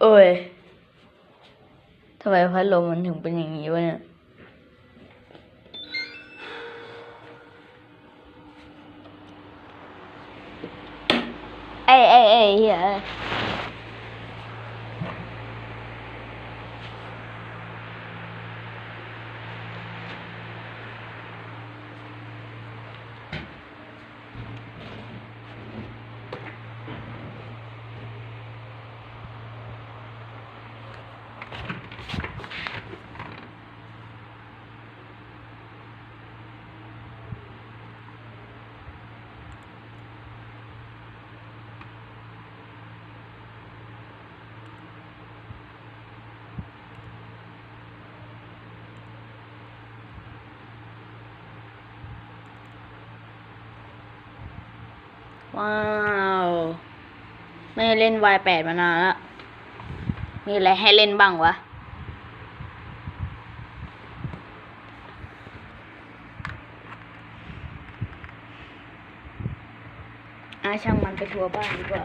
โอ้ย ทำไมพัดลมมันถึงเป็นอย่างนี้วะเนี่ย เอ้ยเอ้ยเอ้ยเฮีย ว้าวไม่เล่น Y8 มานานละมีอะไรให้เล่นบ้างวะ อาช่างมันไปทัวร์บ้านดีกว่า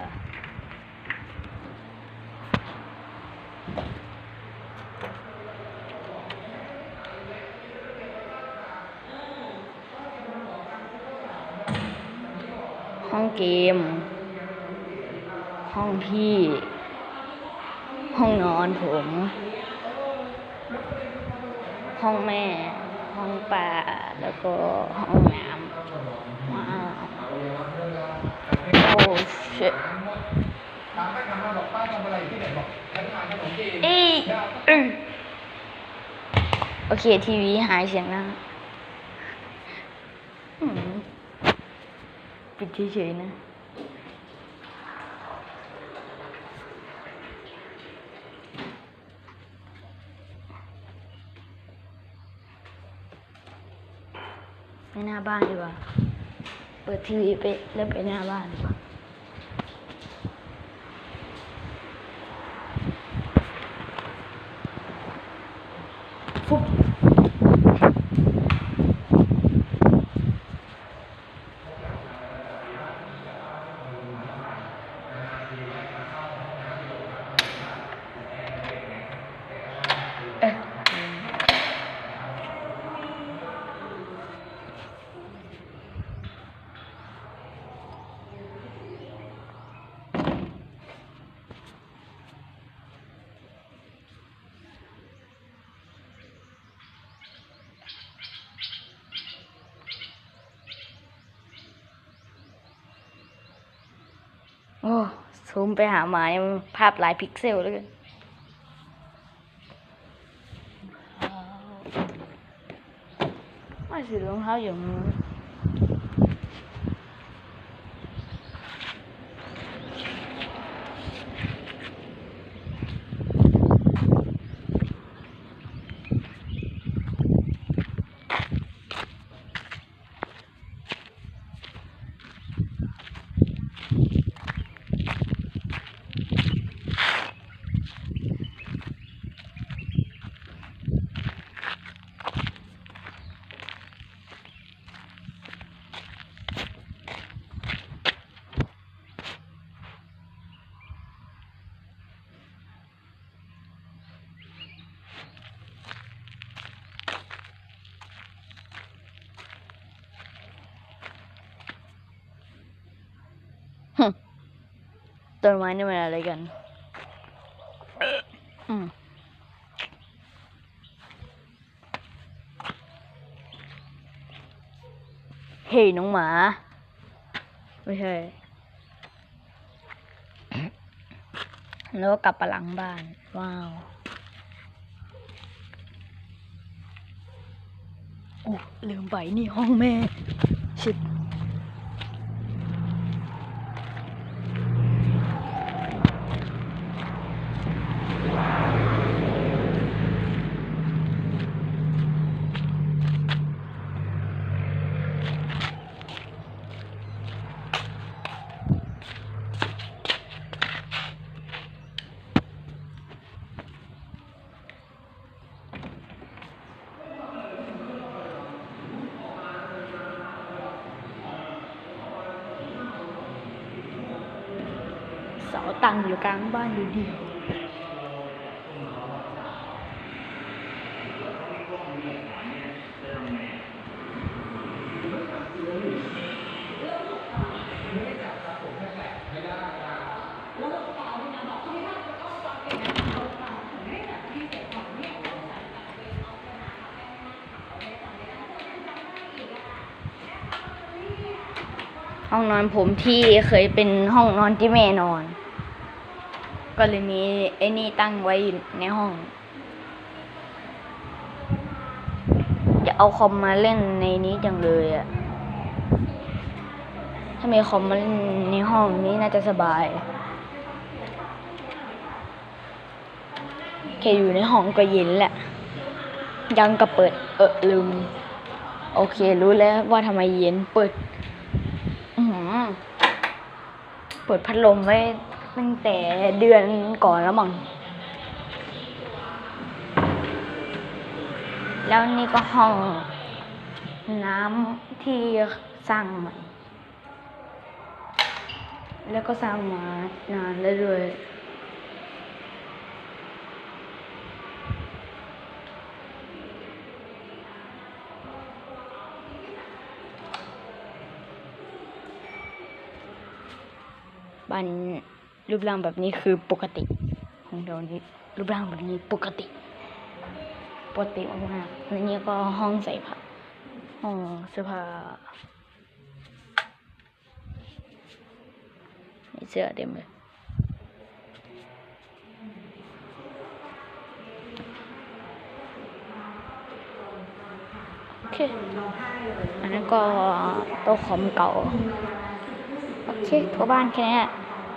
ห้องเกม ห้องพี่ ห้องนอนผม ห้องแม่ ห้องป่า แล้วก็ห้องน้ำว้าวโอ้ชิตถามไปถามมาบอกป้าทำอะไรอยู่ที่ไหนบอกฉันขายขนมจีนเอ้ยโอเค ทีวีหายเสียงนะอืม ปิดเฉยๆนะไปหน้าบ้านดีกว่า เปิดทีวีไปแล้วไปหน้าบ้านดีกว่าฟุบ โอ้ซูมไปหาหมาเนี่ยมันภาพหลายพิกเซลแล้วกันว่าสีรองเท้าอยู่นู้น ต้นไม้นี่มันอะไรกันอืมเฮ้ยน้องหมา ไม่ใช่ แล้วก็กลับไปหลังบ้าน ว้าว โอ้ลืมไปนี่ห้องแม่ เสาตั้งอยู่กลางบ้านอยู่ดี ห้องนอนผมที่เคยเป็นห้องนอนที่แม่นอน ก็เลยมีไอ้นี่ตั้งไว้ในห้อง จะเอาคอมมาเล่นในนี้จังเลยอะถ้ามีคอมมาเล่นในห้องนี้น่าจะสบายแค่อยู่ในห้องก็เย็นแหละ ยังก็เปิดเออลืม โอเครู้แล้วว่าทำไมเย็นเปิด เปิดพัดลมไว้ตั้งแต่เดือนก่อนแล้วมั้งแล้วนี่ก็ห้องน้ำที่สร้างใหม่ แล้วก็สร้างมานานแล้วด้วย บ้านรูปร่างแบบนี้คือปกติ ของเรานี้รูปร่างแบบนี้ปกติ ปกติมากๆแล้วนี่ก็ห้องใส่ผ้าห้องเสื้อผ้ามีเสื้อเต็มเลยโอเคอันนั้นก็โต๊ะคอมเก่า โอเคทั่วบ้านแค่นี้